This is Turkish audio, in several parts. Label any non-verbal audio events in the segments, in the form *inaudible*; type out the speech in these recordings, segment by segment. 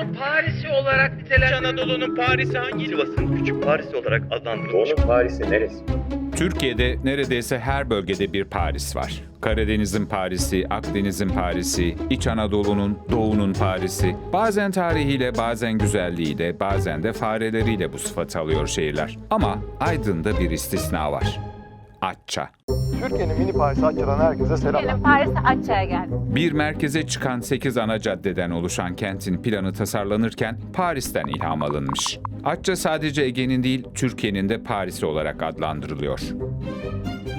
Anadolu'nun Paris'i olarak İç nitelendirilir. Anadolu'nun Paris'i hangi? Sivas'ın küçük Paris olarak adlandırılmış. Doğu'nun Paris'i neresi? Türkiye'de neredeyse her bölgede bir Paris var. Karadeniz'in Paris'i, Akdeniz'in Paris'i, İç Anadolu'nun, Doğu'nun Paris'i. Bazen tarihiyle, bazen güzelliğiyle, bazen de fareleriyle bu sıfatı alıyor şehirler. Ama Aydın'da bir istisna var. Atça. Türkiye'nin mini Paris'i açılan herkese selamlar. Gelin Paris'e Atça'ya geldik. Bir merkeze çıkan 8 ana caddeden oluşan kentin planı tasarlanırken Paris'ten ilham alınmış. Atça sadece Ege'nin değil, Türkiye'nin de Paris'i olarak adlandırılıyor.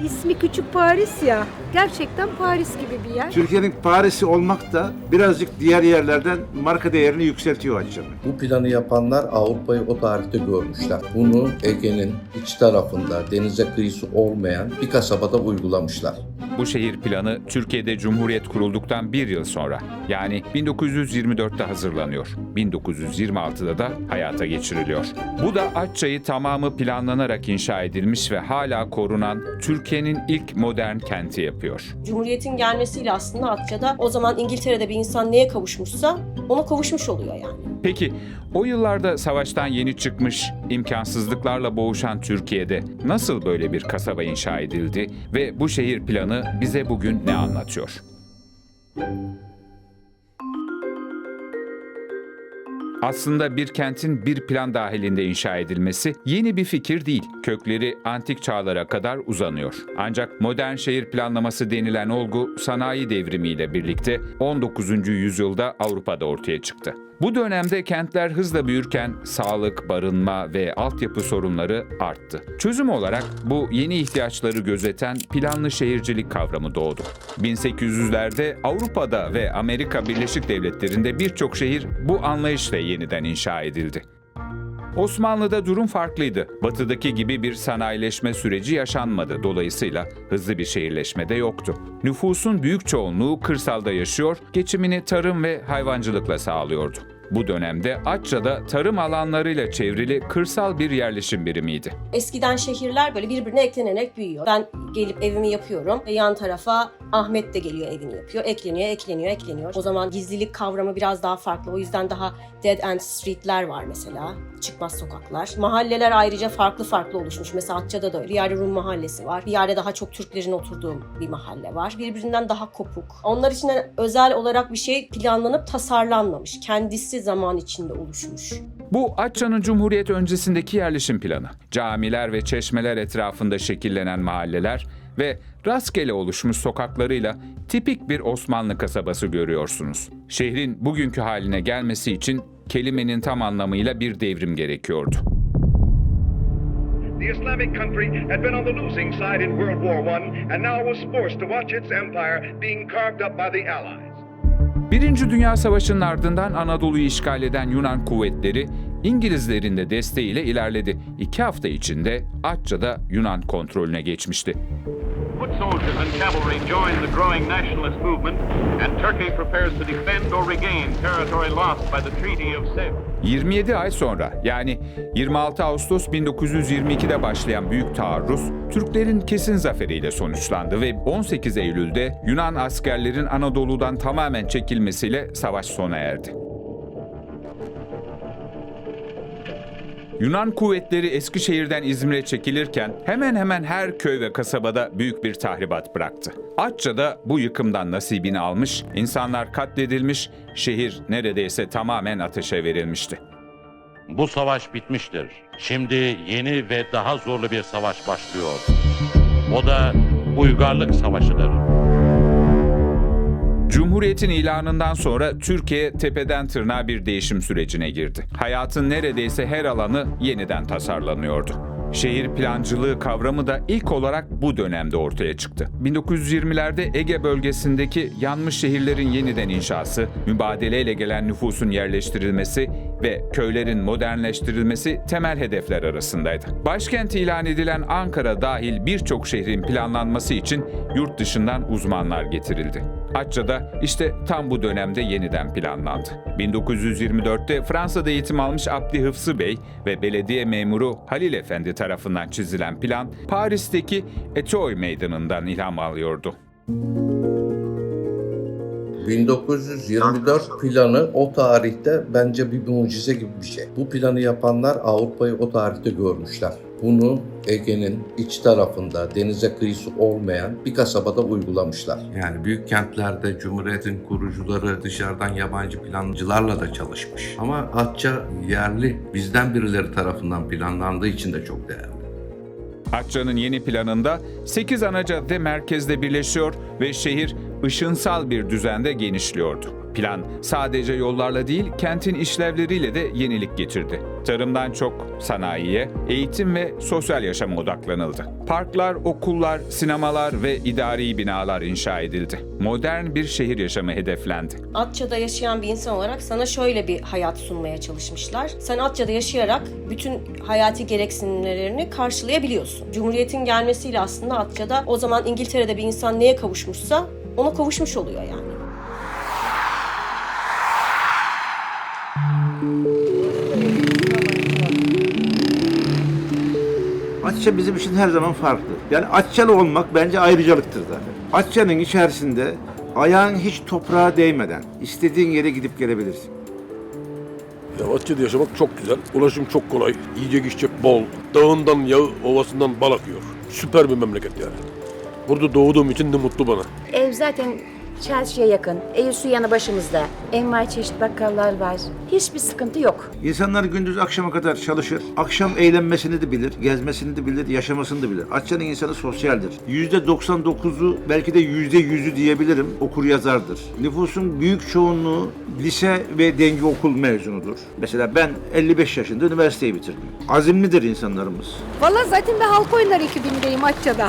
İsmi Küçük Paris ya. Gerçekten Paris gibi bir yer. Türkiye'nin Paris'i olmak da birazcık diğer yerlerden marka değerini yükseltiyor açımı. Bu planı yapanlar Avrupa'yı o tarihte görmüşler. Bunu Ege'nin iç tarafında denize kıyısı olmayan bir kasabada uygulamışlar. Bu şehir planı Türkiye'de Cumhuriyet kurulduktan bir yıl sonra yani 1924'te hazırlanıyor. 1926'da da hayata geçiriliyor. Bu da Atça'yı tamamı planlanarak inşa edilmiş ve hala korunan Türkiye'nin ilk modern kenti yapıyor. Cumhuriyetin gelmesiyle aslında Atça'da o zaman İngiltere'de bir insan neye kavuşmuşsa ona kavuşmuş oluyor yani. Peki o yıllarda savaştan yeni çıkmış, imkansızlıklarla boğuşan Türkiye'de nasıl böyle bir kasaba inşa edildi ve bu şehir planı bize bugün ne anlatıyor? Aslında bir kentin bir plan dahilinde inşa edilmesi yeni bir fikir değil. Kökleri antik çağlara kadar uzanıyor. Ancak modern şehir planlaması denilen olgu sanayi devrimiyle birlikte 19. yüzyılda Avrupa'da ortaya çıktı. Bu dönemde kentler hızla büyürken sağlık, barınma ve altyapı sorunları arttı. Çözüm olarak bu yeni ihtiyaçları gözeten planlı şehircilik kavramı doğdu. 1800'lerde Avrupa'da ve Amerika Birleşik Devletleri'nde birçok şehir bu anlayışla yeniden inşa edildi. Osmanlı'da durum farklıydı. Batıdaki gibi bir sanayileşme süreci yaşanmadı. Dolayısıyla hızlı bir şehirleşme de yoktu. Nüfusun büyük çoğunluğu kırsalda yaşıyor, geçimini tarım ve hayvancılıkla sağlıyordu. Bu dönemde Atça'da tarım alanlarıyla çevrili kırsal bir yerleşim birimiydi. Eskiden şehirler böyle birbirine eklenerek büyüyor. Ben gelip evimi yapıyorum ve yan tarafa Ahmet de geliyor evini yapıyor. Ekleniyor, ekleniyor, ekleniyor. O zaman gizlilik kavramı biraz daha farklı. O yüzden daha dead end street'ler var mesela. Çıkmaz sokaklar. Mahalleler ayrıca farklı farklı oluşmuş. Mesela Atça'da da. Bir yerde Rum mahallesi var. Bir yerde daha çok Türklerin oturduğu bir mahalle var. Birbirinden daha kopuk. Onlar için özel olarak bir şey planlanıp tasarlanmamış. Kendisi zaman içinde oluşmuş. Bu Atça'nın Cumhuriyet öncesindeki yerleşim planı. Camiler ve çeşmeler etrafında şekillenen mahalleler ve rastgele oluşmuş sokaklarıyla tipik bir Osmanlı kasabası görüyorsunuz. Şehrin bugünkü haline gelmesi için kelimenin tam anlamıyla bir devrim gerekiyordu. The Islamic country had been on the losing side in World War I and now was forced to watch its empire being carved up by the Allies. Birinci Dünya Savaşı'nın ardından Anadolu'yu işgal eden Yunan kuvvetleri İngilizlerin de desteğiyle ilerledi. İki hafta içinde Atça'da Yunan kontrolüne geçmişti. Foot soldiers and cavalry join the growing nationalist movement, and Turkey prepares to defend or regain territory lost by the Treaty of Sevres. 27 ay sonra yani 26 Ağustos 1922'de başlayan büyük taarruz Türklerin kesin zaferiyle sonuçlandı ve 18 Eylül'de Yunan askerlerin Anadolu'dan tamamen çekilmesiyle savaş sona erdi. Yunan kuvvetleri Eskişehir'den İzmir'e çekilirken hemen hemen her köy ve kasabada büyük bir tahribat bıraktı. Atça'da bu yıkımdan nasibini almış, insanlar katledilmiş, şehir neredeyse tamamen ateşe verilmişti. Bu savaş bitmiştir. Şimdi yeni ve daha zorlu bir savaş başlıyor. O da uygarlık savaşıdır. Cumhuriyetin ilanından sonra Türkiye tepeden tırnağa bir değişim sürecine girdi. Hayatın neredeyse her alanı yeniden tasarlanıyordu. Şehir plancılığı kavramı da ilk olarak bu dönemde ortaya çıktı. 1920'lerde Ege bölgesindeki yanmış şehirlerin yeniden inşası, mübadeleyle gelen nüfusun yerleştirilmesi ve köylerin modernleştirilmesi temel hedefler arasındaydı. Başkent ilan edilen Ankara dahil birçok şehrin planlanması için yurt dışından uzmanlar getirildi. Atça'da işte tam bu dönemde yeniden planlandı. 1924'te Fransa'da eğitim almış Abdi Hıfzı Bey ve belediye memuru Halil Efendi tarafından çizilen plan Paris'teki Etoy Meydanı'ndan ilham alıyordu. 1924 planı o tarihte bence bir mucize gibi bir şey. Bu planı yapanlar Avrupa'yı o tarihte görmüşler. Bunu Ege'nin iç tarafında denize kıyısı olmayan bir kasabada uygulamışlar. Yani büyük kentlerde Cumhuriyet'in kurucuları dışarıdan yabancı plancılarla da çalışmış. Ama Atça yerli bizden birileri tarafından planlandığı için de çok değerli. Atça'nın yeni planında 8 ana cadde merkezde birleşiyor ve şehir ışınsal bir düzende genişliyordu. Plan sadece yollarla değil, kentin işlevleriyle de yenilik getirdi. Tarımdan çok sanayiye, eğitim ve sosyal yaşama odaklanıldı. Parklar, okullar, sinemalar ve idari binalar inşa edildi. Modern bir şehir yaşamı hedeflendi. Atça'da yaşayan bir insan olarak sana şöyle bir hayat sunmaya çalışmışlar. Sen Atça'da yaşayarak bütün hayati gereksinimlerini karşılayabiliyorsun. Cumhuriyetin gelmesiyle aslında Atça'da o zaman İngiltere'de bir insan neye kavuşmuşsa ona kavuşmuş oluyor yani. Atça bizim için her zaman farklı. Yani Atçalı olmak bence ayrıcalıktır zaten. Atça'nın içerisinde ayağın hiç toprağa değmeden istediğin yere gidip gelebilirsin. Ya Atça'da yaşamak çok güzel. Ulaşım çok kolay. Yiyecek içecek bol. Dağından yağı, ovasından bal akıyor. Süper bir memleket yani. Burada doğduğum için de mutlu bana. Ev zaten çarşıya yakın. Su yanı başımızda. Envai çeşit bakkallar var. Hiçbir sıkıntı yok. İnsanlar gündüz akşama kadar çalışır. Akşam eğlenmesini de bilir, gezmesini de bilir, yaşamasını da bilir. Atça'nın insanı sosyaldir. %99'u belki de %100'ü diyebilirim okur yazardır. Nüfusun büyük çoğunluğu lise ve denge okul mezunudur. Mesela ben 55 yaşında üniversiteyi bitirdim. Azimlidir insanlarımız. Valla zaten ben halk oyunları ekibindeyim Atça'da.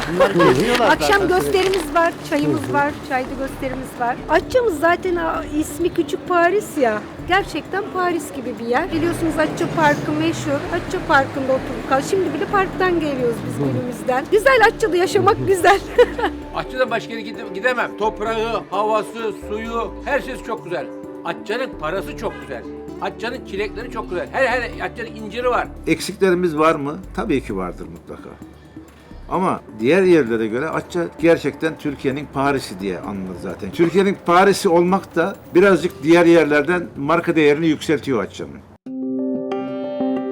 *laughs* Akşam gösterimiz var, çayımız var, çayda gösterimiz var. Atça'mız zaten ismi Küçük Paris ya. Gerçekten Paris gibi bir yer. Biliyorsunuz Atça Parkı meşhur. Atça Parkı'nda oturduk. kal- Şimdi bile parktan geliyoruz biz günümüzden. Güzel Atça'da yaşamak güzel. *laughs* Atça'dan başka yere gide- gidemem. Toprağı, havası, suyu, her şeysi çok güzel. Atça'nın parası çok güzel. Atça'nın çilekleri çok güzel. Her her Atça'nın inciri var. Eksiklerimiz var mı? Tabii ki vardır mutlaka. Ama diğer yerlere göre Atça gerçekten Türkiye'nin Paris'i diye anılır zaten. Türkiye'nin Paris'i olmak da birazcık diğer yerlerden marka değerini yükseltiyor Atça'nın.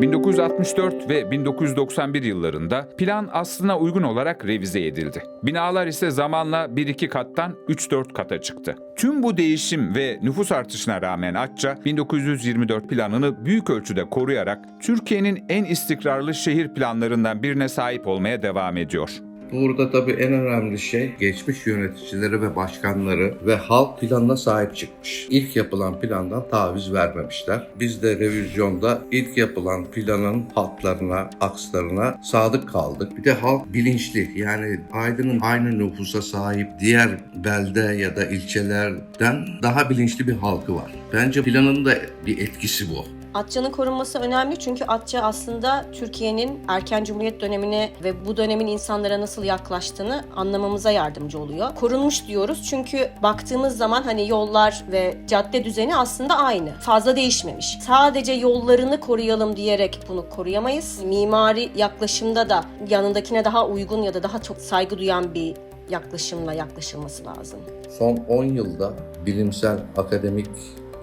1964 ve 1991 yıllarında plan aslına uygun olarak revize edildi. Binalar ise zamanla 1-2 kattan 3-4 kata çıktı. Tüm bu değişim ve nüfus artışına rağmen Atça 1924 planını büyük ölçüde koruyarak Türkiye'nin en istikrarlı şehir planlarından birine sahip olmaya devam ediyor. Burada tabii en önemli şey geçmiş yöneticileri ve başkanları ve halk planına sahip çıkmış. İlk yapılan plandan taviz vermemişler. Biz de revizyonda ilk yapılan planın hatlarına, akslarına sadık kaldık. Bir de halk bilinçli yani Aydın'ın aynı nüfusa sahip diğer belde ya da ilçelerden daha bilinçli bir halkı var. Bence planın da bir etkisi bu. Atça'nın korunması önemli çünkü Atça aslında Türkiye'nin erken cumhuriyet dönemine ve bu dönemin insanlara nasıl yaklaştığını anlamamıza yardımcı oluyor. Korunmuş diyoruz çünkü baktığımız zaman hani yollar ve cadde düzeni aslında aynı. Fazla değişmemiş. Sadece yollarını koruyalım diyerek bunu koruyamayız. Mimari yaklaşımda da yanındakine daha uygun ya da daha çok saygı duyan bir yaklaşımla yaklaşılması lazım. Son 10 yılda bilimsel, akademik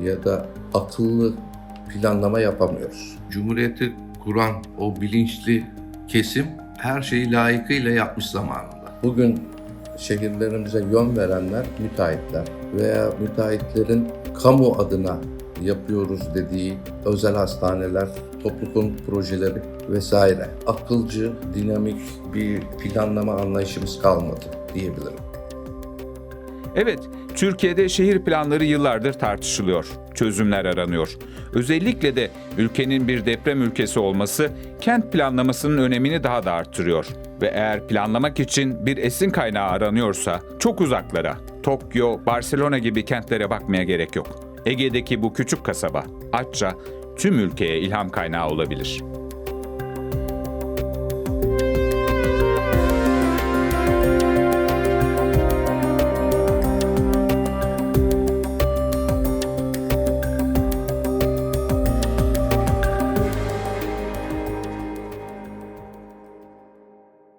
ya da akıllı planlama yapamıyoruz. Cumhuriyeti kuran o bilinçli kesim her şeyi layıkıyla yapmış zamanında. Bugün şehirlerimize yön verenler müteahhitler veya müteahhitlerin kamu adına yapıyoruz dediği özel hastaneler, toplu konut projeleri vesaire. Akılcı, dinamik bir planlama anlayışımız kalmadı diyebilirim. Evet, Türkiye'de şehir planları yıllardır tartışılıyor. Çözümler aranıyor. Özellikle de ülkenin bir deprem ülkesi olması kent planlamasının önemini daha da arttırıyor. Ve eğer planlamak için bir esin kaynağı aranıyorsa çok uzaklara, Tokyo, Barcelona gibi kentlere bakmaya gerek yok. Ege'deki bu küçük kasaba, Atça, tüm ülkeye ilham kaynağı olabilir.